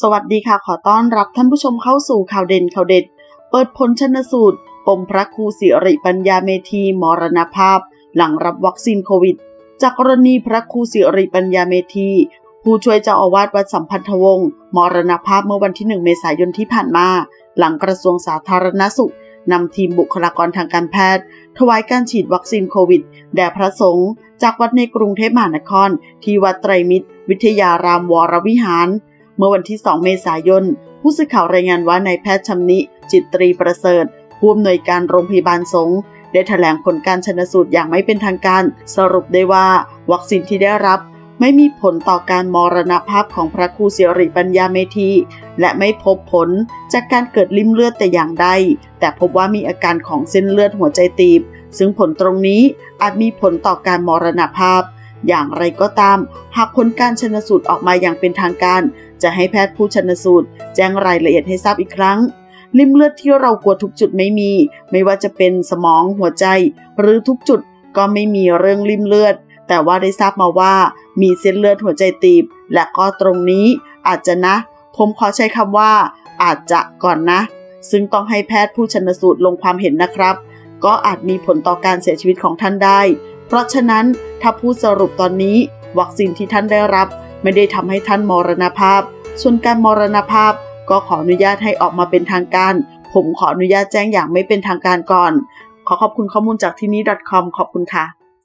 สวัสดีค่ะขอต้อนรับท่านผู้ชมเข้าสู่ข่าวเด่นข่าวเด็ด เปิดผลชนสูตร ปมพระครูสิริปัญญาเมธีมรณภาพ หลังรับวัคซีนโควิด จากกรณีพระครูสิริปัญญาเมธี ผู้ช่วยเจ้าอาวาสวัดสัมพันธวงศ์มรณภาพเมื่อวันที่ 1 เมษายนที่ผ่านมา หลังกระทรวงสาธารณสุขนำทีมบุคลากรทางการแพทย์ ถวายการฉีดวัคซีนโควิด แด่พระสงฆ์จากวัดในกรุงเทพมหานคร ที่วัดไตรมิตร วิทยารามวรวิหาร เมื่อวันที่ 2 เมษายน ผู้สื่อข่าวรายงานว่านายแพทย์ชำนิ จิตตรีประเสริฐ ผู้อำนวยการโรงพยาบาลสงฆ์ได้แถลงผลการชนสูตรอย่างไม่เป็นทางการ สรุปได้ว่า วัคซีนที่ได้รับ ไม่มีผลต่อการมรณภาพของพระครูเสิริปัญญาเมธี และไม่พบผลจากการเกิดลิ่มเลือดแต่อย่างใด แต่พบว่ามีอาการของเส้นเลือดหัวใจตีบ ซึ่งผลตรงนี้อาจมีผลต่อการมรณภาพ อย่างไรก็ตาม หากผลการชนสูตรออกมาอย่างเป็นทางการ จะให้แพทย์ผู้ชนสูตร แจ้งรายละเอียดให้ทราบอีกครั้ง ลิ่มเลือดที่เรากลัวทุกจุดไม่มี ไม่ว่าจะเป็นสมองหัวใจ หรือทุกจุดก็ไม่มีเรื่องลิ่มเลือด แต่ว่าได้ทราบมาว่า มีเส้นเลือดหัวใจตีบ และก็ตรงนี้ อาจจะนะ ผมขอใช้คำว่า อาจจะก่อนนะ ซึ่งต้องให้แพทย์ผู้ชนสูตรลงความเห็นนะครับ ก็อาจมีผลต่อการเสียชีวิตของท่านได้ เพราะฉะนั้นถ้าพูดสรุปตอนนี้ วัคซีนที่ท่านได้รับ ไม่ได้ทำให้ท่านมรณภาพ ส่วนการมรณภาพก็ขออนุญาตให้ออกมาเป็นทางการ ผมขออนุญาตแจ้งอย่างไม่เป็นทางการก่อน ขอขอบคุณข้อมูลจากที่นี้ .com ขอบคุณค่ะ